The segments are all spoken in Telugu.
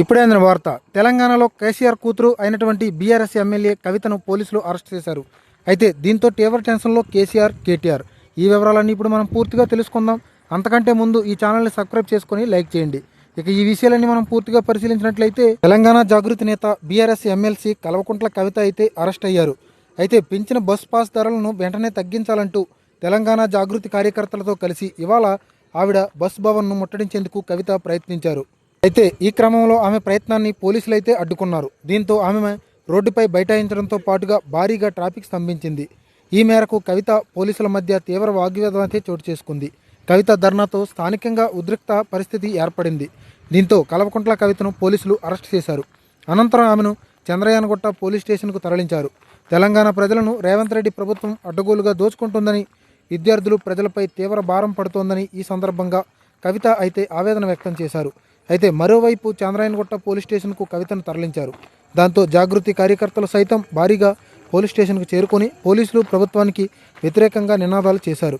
ఇప్పుడే అందిన వార్త. తెలంగాణలో కేసీఆర్ కూతురు అయినటువంటి బీఆర్ఎస్ ఎమ్మెల్యే కవితను పోలీసులు అరెస్ట్ చేశారు. అయితే దీంతో తీవ్ర టెన్షన్లో కేసీఆర్ కేటీఆర్. ఈ వివరాలన్నీ ఇప్పుడు మనం పూర్తిగా తెలుసుకుందాం. అంతకంటే ముందు ఈ ఛానల్ని సబ్స్క్రైబ్ చేసుకొని లైక్ చేయండి. ఇక ఈ విషయాలన్నీ మనం పూర్తిగా పరిశీలించినట్లయితే తెలంగాణ జాగృతి నేత బీఆర్ఎస్ ఎమ్మెల్సీ కల్వకుంట్ల కవిత అయితే అరెస్ట్ అయ్యారు. అయితే పెంచిన బస్ పాస్ ధరలను వెంటనే తగ్గించాలంటూ తెలంగాణ జాగృతి కార్యకర్తలతో కలిసి ఇవాళ ఆవిడ బస్ భవన్ను ముట్టడించేందుకు కవిత ప్రయత్నించారు. అయితే ఈ క్రమంలో ఆమె ప్రయత్నాన్ని పోలీసులు అయితే అడ్డుకున్నారు. దీంతో ఆమె రోడ్డుపై బైఠాయించడంతో పాటుగా భారీగా ట్రాఫిక్ స్తంభించింది. ఈ మేరకు కవిత పోలీసుల మధ్య తీవ్ర వాగ్వివాదం అయితే చోటు చేసుకుంది. కవిత ధర్నాతో స్థానికంగా ఉద్రిక్త పరిస్థితి ఏర్పడింది. దీంతో కలవకుంట్ల కవితను పోలీసులు అరెస్ట్ చేశారు. అనంతరం ఆమెను చంద్రయానగుట్ట పోలీస్ స్టేషన్కు తరలించారు. తెలంగాణ ప్రజలను రేవంత్ రెడ్డి ప్రభుత్వం అడ్డగోలుగా దోచుకుంటుందని విద్యార్థులు ప్రజలపై తీవ్ర భారం పడుతోందని ఈ సందర్భంగా కవిత అయితే ఆవేదన వ్యక్తం చేశారు. అయితే మరోవైపు చంద్రాయనగుట్ట పోలీస్ స్టేషన్కు కవితను తరలించారు. దాంతో జాగృతి కార్యకర్తలు సైతం భారీగా పోలీస్ స్టేషన్కు చేరుకొని పోలీసులు ప్రభుత్వానికి వ్యతిరేకంగా నినాదాలు చేశారు.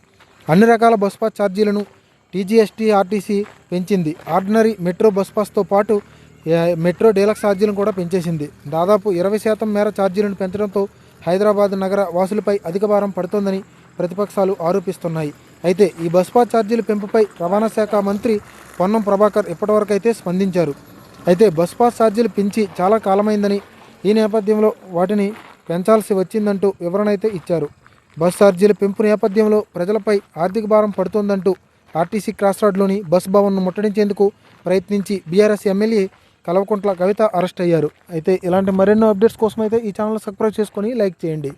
అన్ని రకాల బస్ పాస్ ఛార్జీలను టీజీఎస్టీ ఆర్టీసీ పెంచింది. ఆర్డినరీ మెట్రో బస్ పాస్తో పాటు మెట్రో డీలక్స్ ఛార్జీలను కూడా పెంచేసింది. దాదాపు ఇరవై శాతం మేర ఛార్జీలను పెంచడంతో హైదరాబాద్ నగర వాసులపై అధిక భారం పడుతోందని ప్రతిపక్షాలు ఆరోపిస్తున్నాయి. అయితే ఈ బస్ పాస్ ఛార్జీల పెంపుపై రవాణా శాఖ మంత్రి పొన్నం ప్రభాకర్ ఇప్పటివరకు అయితే స్పందించారు. అయితే బస్ పాస్ ఛార్జీలు పెంచి చాలా కాలమైందని ఈ నేపథ్యంలో వాటిని పెంచాల్సి వచ్చిందంటూ వివరణ అయితే ఇచ్చారు. బస్ ఛార్జీల పెంపు నేపథ్యంలో ప్రజలపై ఆర్థిక భారం పడుతోందంటూ ఆర్టీసీ క్రాస్ రోడ్లోని బస్ భవన్ను ముట్టడించేందుకు ప్రయత్నించి BRS MLA Kalvakuntla Kavitha arrest అయ్యారు. అయితే ఇలాంటి మరెన్నో అప్డేట్స్ కోసం అయితే ఈ ఛానల్ సబ్స్క్రైబ్ చేసుకొని లైక్ చేయండి.